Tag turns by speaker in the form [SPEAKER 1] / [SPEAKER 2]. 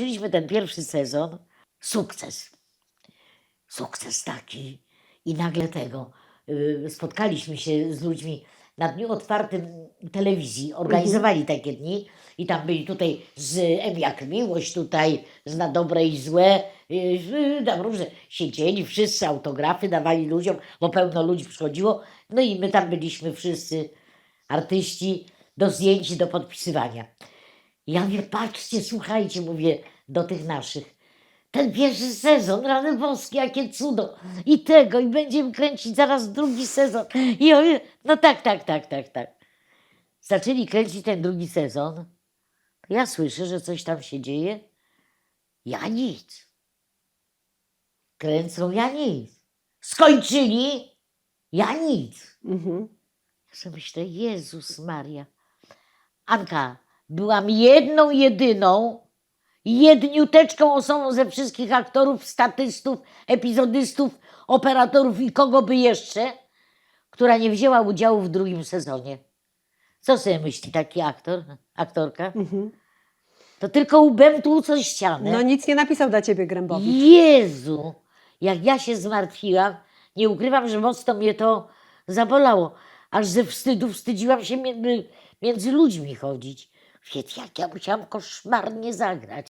[SPEAKER 1] zakończyliśmy ten pierwszy sezon. Sukces. Sukces taki. I nagle tego. y, spotkaliśmy się z ludźmi na dniu otwartym telewizji. Organizowali takie dni. I tam byli tutaj z M jak miłość, tutaj z na dobre i złe. y, y, Tam różne siedzieli, wszyscy autografy dawali ludziom, bo pełno ludzi przychodziło. No i my tam byliśmy wszyscy artyści do zdjęć do podpisywania. Ja mówię, patrzcie, słuchajcie, mówię do tych naszych. Ten pierwszy sezon, rany boskie, jakie cudo. I tego, i będziemy kręcić zaraz drugi sezon. I ja mówię, no tak, tak, tak, tak, tak. Zaczęli kręcić ten drugi sezon. Ja słyszę, że coś tam się dzieje. Ja nic. Kręcą, ja nic. Skończyli, ja nic.
[SPEAKER 2] Mhm.
[SPEAKER 1] Ja sobie myślę, Jezus Maria. Anka, byłam jedną, jedyną, jedniuteczką osobą ze wszystkich aktorów, statystów, epizodystów, operatorów i kogo by jeszcze, która nie wzięła udziału w drugim sezonie. Co sobie myśli taki aktor, aktorka?
[SPEAKER 2] Mhm.
[SPEAKER 1] To tylko łbem tłuco ścianę.
[SPEAKER 2] No nic nie napisał dla ciebie Grębowicz.
[SPEAKER 1] Jezu, jak ja się zmartwiłam, nie ukrywam, że mocno mnie to zabolało. Aż ze wstydu wstydziłam się między, między ludźmi chodzić. Wiecie, jak ja musiałam koszmarnie zagrać.